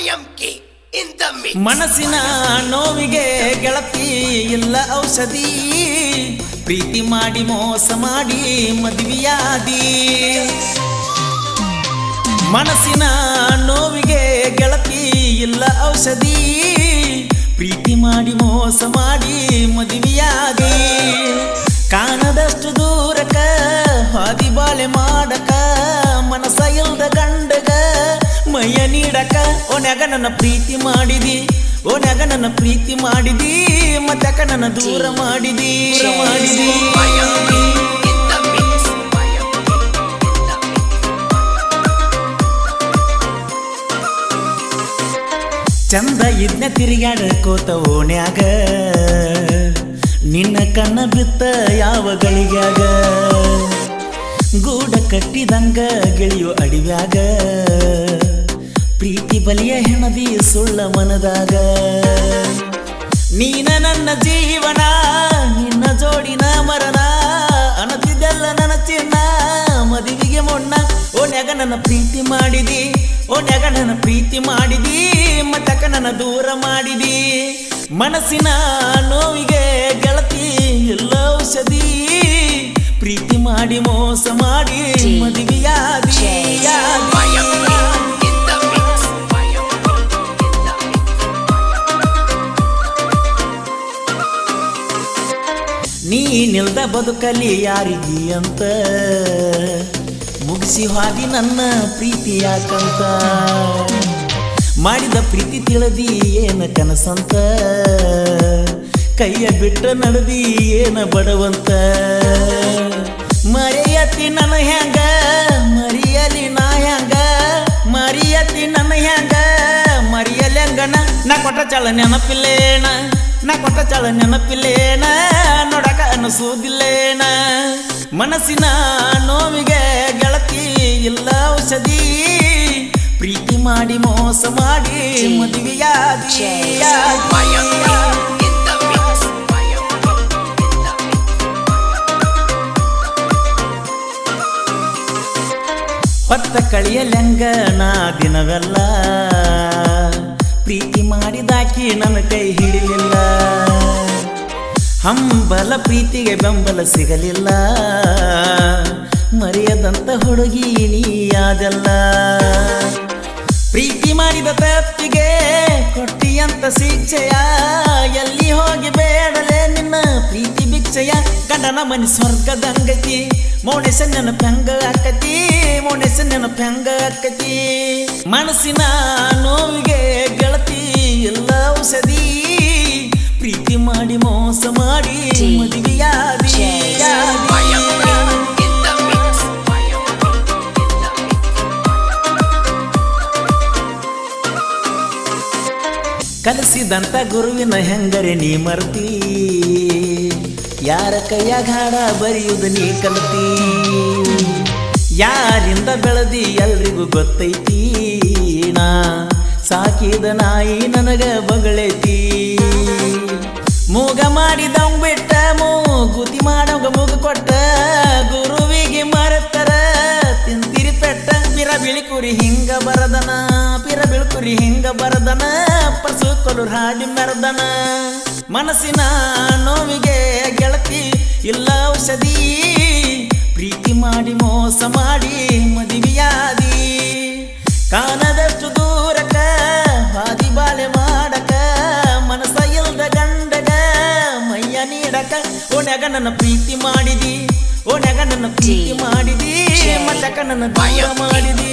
In ಮನಸ್ಸಿನ ನೋವಿಗೆ ಗೆಳತಿ ಇಲ್ಲ ಔಷಧಿ. ಪ್ರೀತಿ ಮಾಡಿ ಮೋಸ ಮಾಡಿ ಮದುವೆಯಾದಿ. ಮನಸ್ಸಿನ ನೋವಿಗೆ ಗೆಳತಿ ಇಲ್ಲ ಔಷಧಿ. ಪ್ರೀತಿ ಮಾಡಿ ಮೋಸ ಮಾಡಿ ಮದುವೆಯಾದಿ. ಕಾಣದಷ್ಟು ದೂರಕ, ಹಾದಿ ಬಾಳೆ ಮಾಡಕ ಮನಸ ಇಲ್ದ ಗಂಡಗ ಮೈಯ ನೀಡಕ ಓನ್ಯಾಗ ನನ್ನ ಪ್ರೀತಿ ಮಾಡಿದಿ. ಓನ್ಯಾಗ ನನ್ನ ಪ್ರೀತಿ ಮಾಡಿದಿ. ಮತ್ತಕ ನನ್ನ ದೂರ ಮಾಡಿದಿ. ಮಾಡಿದಿ ಚಂದ ಇದ್ನ ತಿರುಗಾಡಕೋತ ಓಣ್ಯಾಗ ನಿನ್ನ ಕಣ್ಣ ಬಿತ್ತ ಯಾವ ಗಳಿಗ್ಯಾಗ. ಗೂಡ ಕಟ್ಟಿದಂಗ ಗೆಳೆಯೋ ಅಡಿವ್ಯಾಗ. ಪ್ರೀತಿ ಬಲಿಯ ಹೆಣದಿ ಸುಳ್ಳ ಮನದಾಗ. ನೀನ ನನ್ನ ಜೀವನ ನಿನ್ನ ಜೋಡಿನ ಮರಣ ಅನತಿದೆಲ್ಲ ನನ್ನ ಚಿನ್ನ ಮದುವೆಗೆ ಮೊಣ್ಣ ಓನ್ಯಾಗ ನನ್ನ ಪ್ರೀತಿ ಮಾಡಿದಿ ಓನ್ಯಾಗ ನನ್ನ ಪ್ರೀತಿ ಮಾಡಿದಿ ಮತ್ತಕ ನನ್ನ ದೂರ ಮಾಡಿದಿ. ಮನಸ್ಸಿನ ನೋವಿಗೆ ಗೆಳತಿ ಎಲ್ಲ ಔಷಧಿ. ಪ್ರೀತಿ ಮಾಡಿ ಮೋಸ ಮಾಡಿ ಮದುವೆಯಾದಿ ನಿಲ್ದ ಬದುಕಲಿ ಯಾರಿಗಿ ಅಂತ. ಮುಗಿಸಿ ಹಾದಿ ನನ್ನ ಪ್ರೀತಿ ಯಾಕಂತ. ಮಾಡಿದ ಪ್ರೀತಿ ತಿಳದಿ ಏನ ಕನಸಂತ. ಕೈಯ ಬಿಟ್ಟ ನಡೆದಿ ಏನ ಬಡವಂತ. ಮರೆಯತಿ ನನ್ನ ಹೆಂಗ ಮರಿಯಲಿ ನಾ ಹೆಂಗ ಮರಿಯತಿ ನನ್ನ ಹೆಂಗ ಮರಿಯಲಿ ಹಂಗನ ನಾ ಕೊಟ್ಟ ಚಲ ನೆನಪಿಲ್ಲೇನ ನಾ ಕೊಟ್ಟ ಚಾಳ ನೆನಪಿಲ್ಲೇನ, ನೋಡಕ ಅನಿಸೋದಿಲ್ಲೇನ. ಮನಸ್ಸಿನ ನೋವಿಗೆ ಗೆಳತಿ ಇಲ್ಲ ಔಷಧಿ. ಪ್ರೀತಿ ಮಾಡಿ ಮೋಸ ಮಾಡಿ ಮದುವೆಯಾದಿ ಪತ್ತ ಕಳಿಯಲೆಂಗ ನಾ ದಿನವೆಲ್ಲ. ಪ್ರೀತಿ ಮಾಡಿದಾಕಿ ನನ್ನ ಕೈ ಹಿಡಿಲಿಲ್ಲ ಹಂಬಲ ಪ್ರೀತಿಗೆ ಬೆಂಬಲ ಸಿಗಲಿಲ್ಲ. ಮರೆಯದಂತ ಹುಡುಗಿ ನೀಯಾದಲ್ಲ ಪ್ರೀತಿ ಮಾಡಿದ ತಪ್ಪಿಗೆ ಕೊಟ್ಟಿಯಂತ ಶಿಕ್ಷೆಯ, ಎಲ್ಲಿ ಹೋಗಿ ಬೇಡಲೆ ನಿನ್ನ ಪ್ರೀತಿ ಭಿಕ್ಷೆಯ. ಗಂಡನ ಮನಿ ಸ್ವರ್ಗದಂಗತಿ ಮೌನೇಶ ನೆನಪಂಗ ಅಕ್ಕತಿ ಮೌನೇಶ ನೆನಪಂಗ ಅಕ್ಕತಿ ಮನಸ್ಸಿನ ಕಲಿಸಿದಂತ ಗುರುವಿನ ಹೆಂಗರೆ ನೀ ಮರ್ತಿ. ಯಾರ ಕೈಯ ಹಾಡ ಬರೆಯುವುದು ನೀ ಕಲ್ತಿ. ಯಾರಿಂದ ಬೆಳೆದಿ ಎಲ್ರಿಗೂ ಗೊತ್ತೈತಿ. ನಾ ಸಾಕಿದ ನಾಯಿ ನನಗ ಬಗಳೈತಿ. ಮೂಗ ಮಾಡಿದವ್ ಬಿಟ್ಟ ಮೂಗುತಿ ಮಾಡೋಗ ಮೂಗು ಕೊಟ್ಟ ಗುರುವಿಗೆ ಮಾರತ್ತರ ತಿಂತಿರಿ ಪೆಟ್ಟ ಪಿರ ಬಿಳಿಕುರಿ ಹಿಂಗ ಬರದನ ಪಿರ ಬಿಳ್ಕುರಿ ಹಿಂಗ ಬರದನ ಪಸು ಕೊಲು ಹಾಡಿ ಮೆರದನ. ಮನಸ್ಸಿನ ನೋವಿಗೆ ಗೆಳತಿ ಇಲ್ಲ ಔಷಧಿ ಪ್ರೀತಿ ಮಾಡಿ ಮೋಸ ಮಾಡಿ ಮದುವೆಯಾದಿ. ಕಾಣದಷ್ಟು ದೂರಕ ಹಾದಿ ಬಾಳೆ ಮಾಡಕ ಮನಸ ಇಲ್ದ ಗಂಡಗ ಮೈಯ ನೀಡಕ ಓಣ್ಯಾಗ ನನ್ನ ಪ್ರೀತಿ ಮಾಡಿದಿ ಓಣ್ಯಾಗ ನನ್ನ ಪ್ರೀತಿ ಮಾಡಿದಿ. ನನ್ನ ದೂರ ಮಾಡಿದಿ.